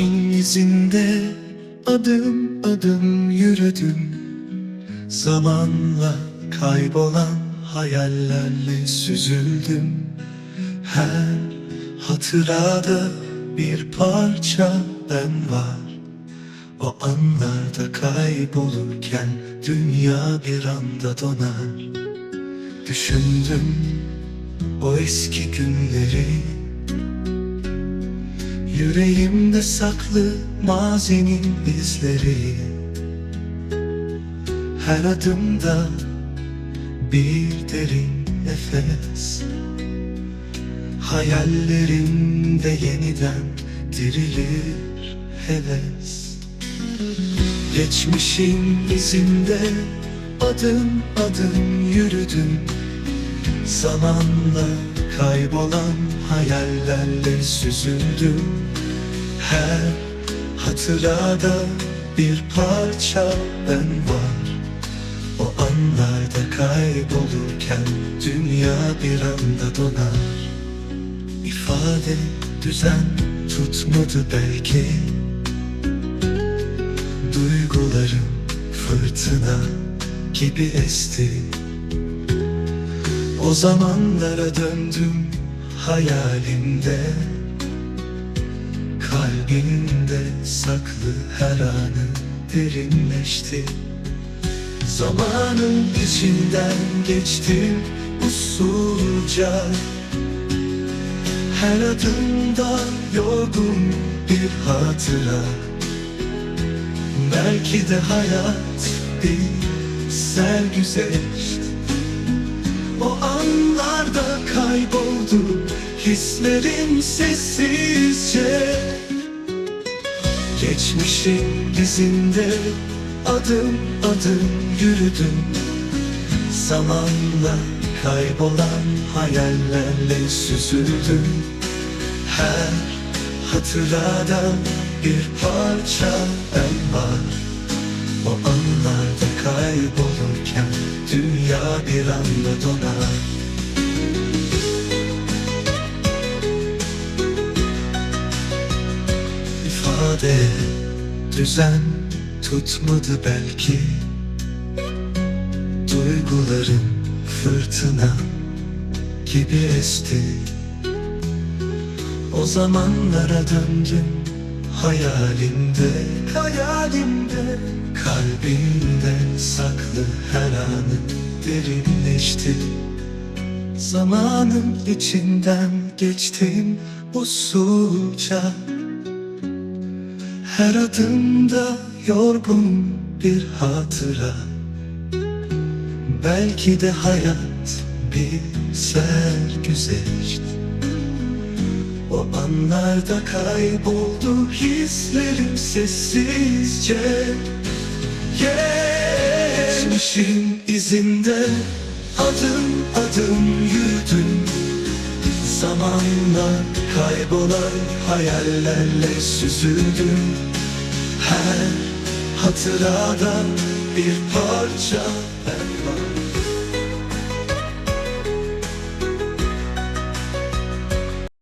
Geçmişin izinde adım adım yürüdüm. Zamanla kaybolan hayallerle süzüldüm. Her hatırada bir parça ben var. O anlarda kaybolurken dünya bir anda donar. Düşündüm o eski günleri Yüreğimde saklı mazinin izleri Her adımda bir derin nefes. Hayallerimde yeniden dirilir heves. Geçmişin izinde adım adım yürüdüm. Zamanla kaybolan hayallerle süzüldüm Her hatırada bir parça ben var. O anlarda kaybolurken dünya bir anda donar. İfade düzen tutmadı belki. Duygularım fırtına gibi esti o zamanlara döndüm hayalimde. Kalbimde saklı her anı derinleşti. Zamanın içinden geçtim usulca. Her adımda yorgun bir hatıra. Belki de hayat bir sergüzeşt o anlarda kayboldu hislerim sessizce. Geçmişin izinde adım adım yürüdüm. Zamanla kaybolan hayallerle süzüldüm. Her hatırada bir parça ben var. O anlarda kaybolurken dünya bir anda donar düzen tutmadı belki. Duyguların fırtına gibi esti. O zamanlara döndüm hayalimde. Hayalimde. Kalbimde saklı her anı derinleşti. Zamanın içinden geçtim usulca Her adımda yorgun bir hatıra. Belki de hayat bir sergüzeşt O anlarda kayboldu hislerim sessizce. Geçmişin izinde adım adım yürüdüm Zamanla kaybolan hayallerle süzüldüm. Her hatırada bir parça ben var